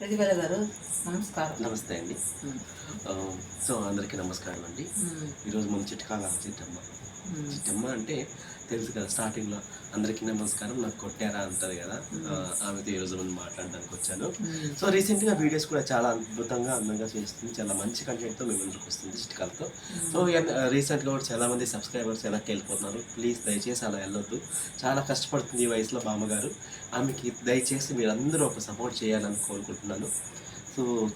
ప్రతిభల గారు నమస్కారం. నమస్తే అండి. సో అందరికీ నమస్కారం అండి. ఈరోజు మన చిట్కాల చిట్టమ్మ చిట్టమ్మ అంటే తెలుసు కదా స్టార్టింగ్లో అందరికీ నమస్కారం నాకు కొట్టారా అంటారు కదా. ఆ, ఆమెతో ఈరోజు మనం మాట్లాడడానికి వచ్చాను. సో రీసెంట్గా వీడియోస్ కూడా చాలా అద్భుతంగా అందంగా చేస్తుంది. చాలా మంచి కంటెంట్తో మేము ముందుకు వస్తుంది చిట్కాలతో సో రీసెంట్గా కూడా చాలా మంది సబ్స్క్రైబర్స్ ఎలా వెళ్ళిపోతున్నారు? ప్లీజ్ దయచేసి అలా వెళ్ళొద్దు. చాలా కష్టపడుతుంది ఈ వయసులో బామ్మగారు. ఆమెకి దయచేసి మీరు అందరూ ఒక సపోర్ట్ చేయాలని కోరుకుంటున్నాను. సో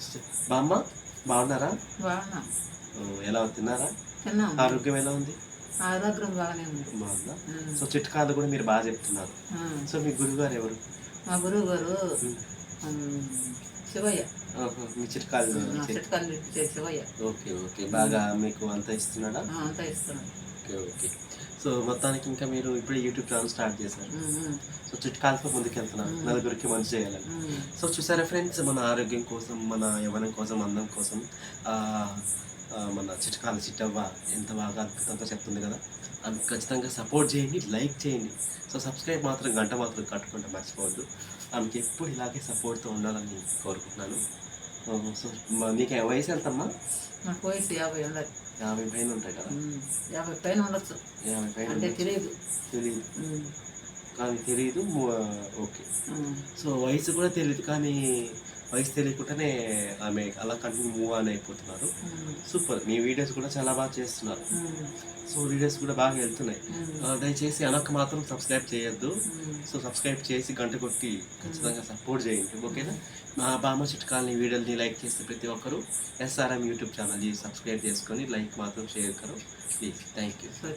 బామ్మ బాగున్నారా? బాగున్నా. ఆ, ఎలా తిన్నారా? తిన్నాం. ఆరోగ్యం ఎలా ఉంది? ఆరోగ్యం బాగానే ఉంది. బాగుందా? ఉమ్. సో చిట్కాలు కూడా మీరు బాగా చెప్తున్నారు. సో మీ గురువు గారు ఎవరు? మా గురువు గారు శివయ్య. మీ చిట్కాలు చిట్కాలు శివయ్య. Okay okay. బాగా మీకు అంత ఇస్తున్నాడా? అంతా ఇస్తున్నాడు. Okay okay. సో మొత్తానికి ఇంకా మీరు ఇప్పుడు యూట్యూబ్ ఛానల్ స్టార్ట్ చేశారు. సో చిట్కాలతో ముందుకు. నలుగురికి మంచి చేయాలని. సో చూసారా ఫ్రెండ్స్ మన ఆరోగ్యం కోసం మన యవ్వనం కోసం అందం కోసం చిట్కాల చిట్టవ్వ ఎంత బాగా అద్భుతంగా చెప్తుంది కదా. అందుకు ఖచ్చితంగా సపోర్ట్ చేయండి లైక్ చేయండి. సో సబ్స్క్రైబ్ మాత్రం గంట మాత్రం కట్టుకుంటే మర్చిపోవద్దు. ఆమెకి ఎప్పుడు ఇలాగే సపోర్ట్తో ఉండాలని కోరుకుంటున్నాను. సో మ- నీకు వయసు ఎంతమ్మా? నాకు వయసు యాభై ఉండదు యాభై పైన ఉంటాయి కదా. యాభై పైన ఉండొచ్చు. యాభై పైన అంటే. తెలియదు తెలియదు కానీ తెలియదు ఓకే. సో వయసు కూడా తెలియదు కానీ వయసు తెలియకుండానే ఆమె అలా కంటిన్యూ మూవ్ ఆన్ అయిపోతున్నారు. సూపర్. మీ వీడియోస్ కూడా చాలా బాగా చేస్తున్నారు. సో వీడియోస్ కూడా బాగా వెళ్తున్నాయి. దయచేసి అనక్క మాత్రం సబ్స్క్రైబ్ చేయొద్దు. సో సబ్స్క్రైబ్ చేసి గంట కొట్టి ఖచ్చితంగా సపోర్ట్ చేయండి. ఓకేనా? మా బామ్మ చిట్కాలని వీడియోని లైక్ చేస్తే ప్రతి ఒక్కరు ఎస్ఆర్ఎం యూట్యూబ్ ఛానల్ సబ్స్క్రైబ్ చేసుకొని లైక్ మాత్రం షేర్ కరు. ప్లీజ్ థ్యాంక్ యూ సరే.